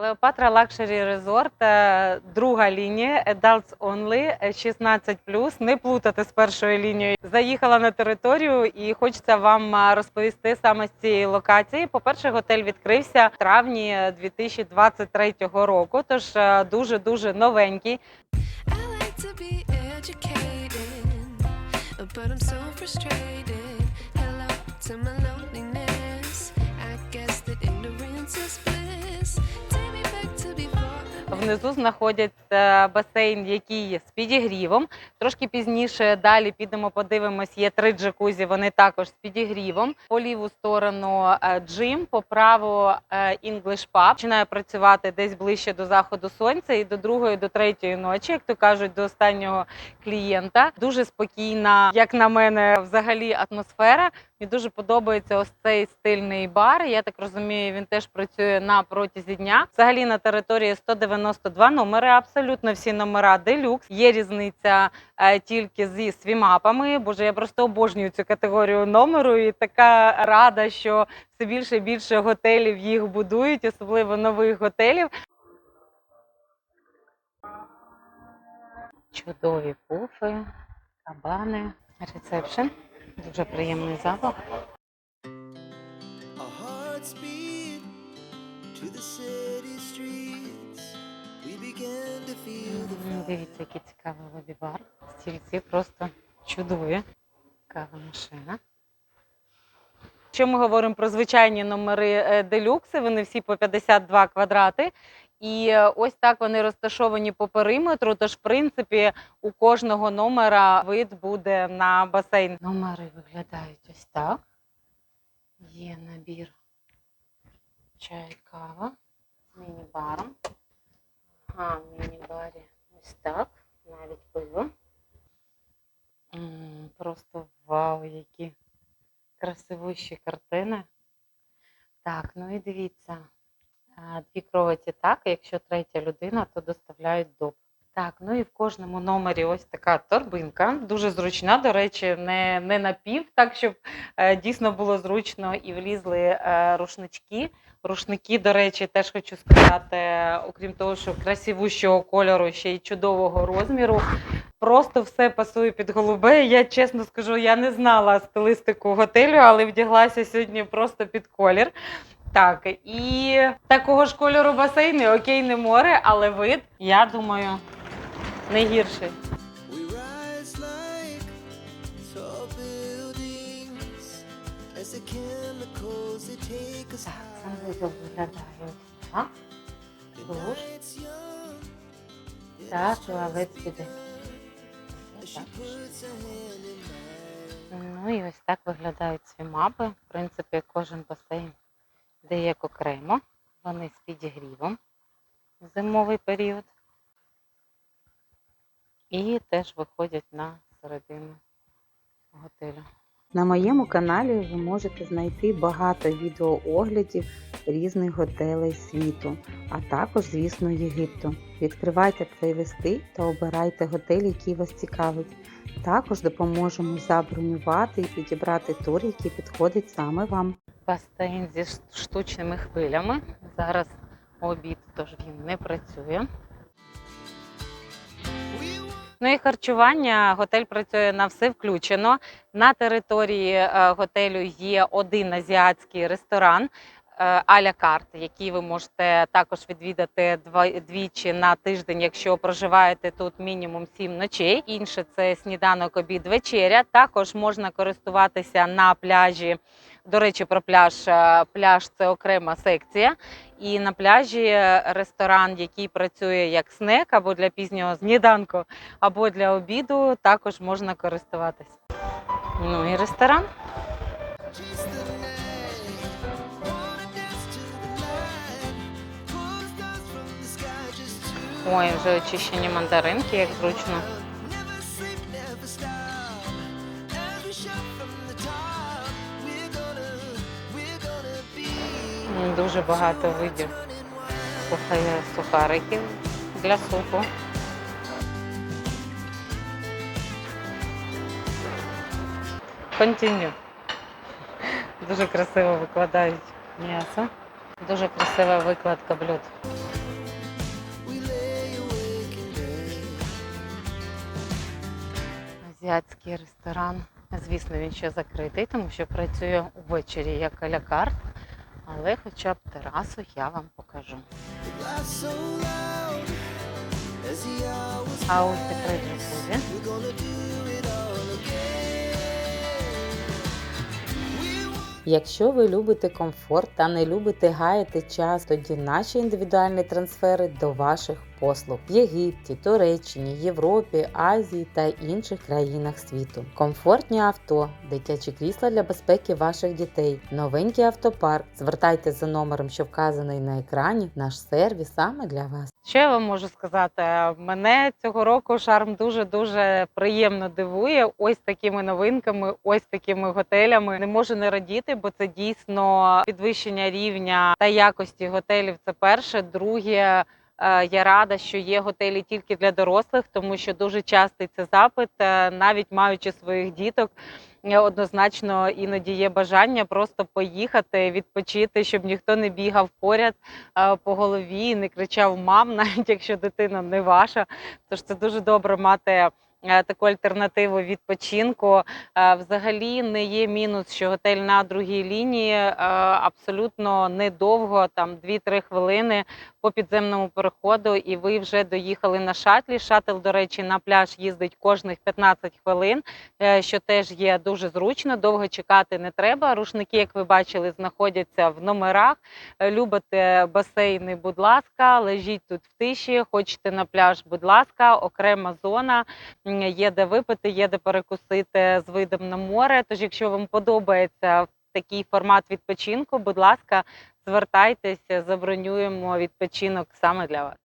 Клеопатра Лакшері Резорт, е, друга лінія, Adults Only, е, 16+, не плутати з першою лінією. Заїхала на територію і хочеться вам розповісти саме з цієї локації. По-перше, готель відкрився в травні е, 2023 року, тож е, дуже-дуже новенький. But I'm so frustrated. Hello to my Внизу знаходиться басейн, який з підігрівом. Трошки пізніше далі підемо, подивимось. Є три джакузі, вони також з підігрівом. По ліву сторону е, джим, по праву е, English Pub. Починає працювати десь ближче до заходу сонця і до другої, до третьої ночі, як то кажуть, до останнього клієнта. Дуже спокійна, як на мене, взагалі атмосфера. Мені дуже подобається ось цей стильний бар. Я так розумію, він теж працює на протязі дня. Взагалі на території 192 номери, абсолютно всі номера делюкс. Є різниця е, тільки зі свімапами. Боже, я просто обожнюю цю категорію номеру і така рада, що все більше і більше готелів їх будують, особливо нових готелів. Чудові пуфи, кабани, ресепшн. Дуже приємний запах. Дивіться, який цікавий лобі-бар. Стільці просто чудові. Кава машина. Якщо ми говоримо про звичайні номери е, делюкси, вони всі по 52 квадрати. І е, ось так вони розташовані по периметру. Тож, в принципі, у кожного номера вид буде на басейн. Номери виглядають ось так. Є набір чай, кава міні-баром. Ага, в міні-барі ось так, навіть пиво. Просто вау, які красивущі картини. Так, ну і дивіться. Дві кроваті так, якщо третя людина, то доставляють доп. Так, ну і в кожному номері ось така торбинка, дуже зручна, до речі, не, не напів, так щоб е, дійсно було зручно і влізли е, рушнички. Рушники, до речі, теж хочу сказати, окрім того, що красивущого кольору, ще й чудового розміру. Просто все пасує під голубе. Я чесно скажу, я не знала стилистику готелю, але вдяглася сьогодні просто під колір. Так, і такого ж кольору басейни, окей, не море, але вид, я думаю, не гірший. Так. Душ піде. in mine. Ну і ось так виглядають ці мапи. В принципі, кожен басейн де як окремо. Вони з підігрівом в зимовий період. І теж виходять на середину готелю. На моєму каналі ви можете знайти багато відеооглядів різних готелей світу, а також, звісно, Єгипту. Відкривайте плейлисти та обирайте готель, який вас цікавить. Також допоможемо забронювати і підібрати тур, який підходить саме вам. Басейн зі штучними хвилями. Зараз обід, тож він не працює. Ну і харчування. Готель працює на все включено. На території е, готелю є один азіатський ресторан. е, А-ля карт, який ви можете також відвідати двічі на тиждень, якщо проживаєте тут мінімум сім ночей. Інше це сніданок, обід, вечеря. Також можна користуватися на пляжі. До речі, про пляж. Е, Пляж це окрема секція. І на пляжі ресторан, який працює як снек або для пізнього сніданку, або для обіду, також можна користуватись. Ну і ресторан. Ой, вже очищені мандаринки, як зручно. Дуже багато видів сухариків для супу. Continue. Дуже красиво викладають м'ясо. Дуже красива викладка блюд. Азіатський ресторан. Звісно, він ще закритий, тому що працює увечері як алякарт. Але хоча б терасу я вам покажу. А ось. We will Якщо ви любите комфорт та не любите гаяти час, тоді наші індивідуальні трансфери до ваших послуг в Єгипті, Туреччині, Європі, Азії та інших країнах світу. Комфортні авто, дитячі крісла для безпеки ваших дітей, новенький автопарк. Звертайте за номером, що вказаний на екрані. Наш сервіс саме для вас. Що я вам можу сказати? Мене цього року шарм дуже дуже приємно дивує. Ось такими новинками, ось такими готелями. Не можу не радіти, бо це дійсно підвищення рівня та якості готелів. Це перше. Друге. Е, Я рада, що є готелі тільки для дорослих, тому що дуже частий це запит, е, навіть маючи своїх діток. е, Однозначно іноді є бажання просто поїхати, відпочити, щоб ніхто не бігав поряд по голові, не кричав мам, навіть якщо дитина не ваша. Тож це дуже добре мати таку альтернативу відпочинку. Взагалі не є мінус, що готель на другій лінії абсолютно недовго, там 2-3 хвилини по підземному переходу, і ви вже доїхали на шатлі. Шатл, до речі, на пляж їздить кожних 15 хвилин, е, що теж є дуже зручно. Довго чекати не треба. Рушники, як ви бачили, знаходяться в номерах. Е, Любите басейни, будь ласка, лежіть тут в тиші. Хочете на пляж, будь ласка, окрема зона. Є де випити, є де перекусити з видом на море. Тож, якщо вам подобається такий формат відпочинку, будь ласка, звертайтеся, забронюємо відпочинок саме для вас.